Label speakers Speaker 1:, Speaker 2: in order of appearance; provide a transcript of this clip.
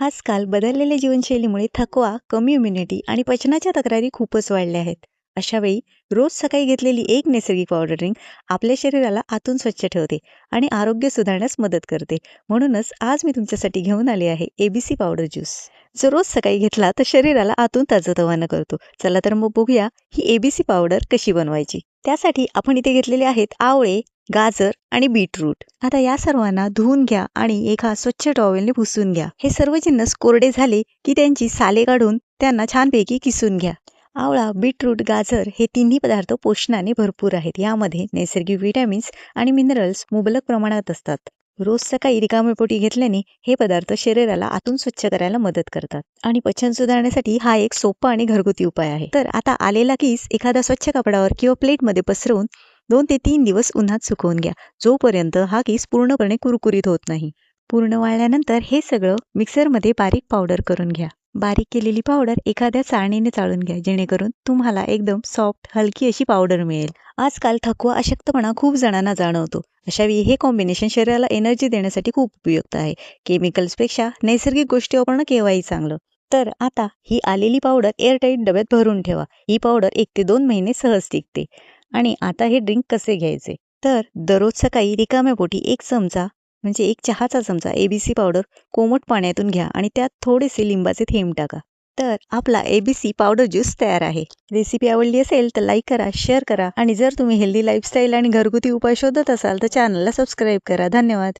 Speaker 1: आजकाल बदललेल्या जीवनशैलीमुळे थकवा, कमी इम्युनिटी आणि पचनाच्या तक्रारी खूपच वाढल्या आहेत. अशावेळी रोज सकाळी घेतलेली एक नैसर्गिक पावडर ड्रिंक आपल्या शरीराला आतून स्वच्छ ठेवते आणि आरोग्य सुधारण्यास मदत करते. म्हणूनच आज मी तुमच्यासाठी घेऊन आले आहे एबीसी पावडर ज्यूस. जो रोज सकाळी घेतला तर शरीराला आतून ताजतवानं करतो. चला तर मग बघूया ही एबीसी पावडर कशी बनवायची. त्यासाठी आपण इथे घेतलेले आहेत आवळे, गाजर आणि बीटरूट. आता या सर्वांना धुवून घ्या आणि एका स्वच्छ टॉवेलने पुसून घ्या. हे सर्व जिन्नस कोरडे झाले की त्यांची साले काढून त्यांना छानपैकी किसून घ्या. आवळा, बीटरूट, गाजर हे तिन्ही पदार्थ पोषणाने भरपूर आहेत. यामध्ये नैसर्गिक व्हिटॅमिन्स आणि मिनरल्स मुबलक प्रमाणात असतात. रोज सकाळी रिकामे पोटी घेतल्याने हे पदार्थ शरीराला आतून स्वच्छ करायला मदत करतात आणि पचन सुधारण्यासाठी हा एक सोपा आणि घरगुती उपाय आहे. तर आता आलेला किस एखादा स्वच्छ कपड्यावर किंवा प्लेटमध्ये पसरवून दोन ते तीन दिवस उन्हात सुकवून घ्या. जोपर्यंत हा किस पूर्णपणे कुरकुरीत होत नाही. पूर्ण वाळल्यानंतर हे सगळं मिक्सरमध्ये बारीक पावडर करून घ्या. बारीक केलेली पावडर एखाद्या चाळणीने चाळून घ्या जेणेकरून तुम्हाला एकदम सॉफ्ट हलकी अशी पावडर मिळेल. आजकाल थकवा, अशक्तपणा खूप जणांना जाणवतो. अशावेळी हे कॉम्बिनेशन शरीराला एनर्जी देण्यासाठी खूप उपयुक्त आहे. केमिकल्सपेक्षा नैसर्गिक गोष्टी वापरणं केव्हाही चांगलं. तर आता ही आलेली पावडर एअरटाईट डब्यात भरून ठेवा. ही पावडर एक ते दोन महिने सहज टिकते. आणि आता हे ड्रिंक कसे घ्यायचे? तर दररोज सकाळी रिकाम्या पोटी एक चमचा म्हणजे एक चहाचा चमचा एबीसी पावडर कोमट पाण्यातून घ्या आणि त्यात थोडेसे लिंबाचे थेंब टाका. तर आपला एबीसी पावडर ज्यूस तयार आहे. रेसिपी आवडली असेल तर लाईक करा, शेअर करा आणि जर तुम्ही हेल्दी लाईफस्टाईल आणि घरगुती उपाय शोधत असाल तर चॅनलला सबस्क्राईब करा. धन्यवाद.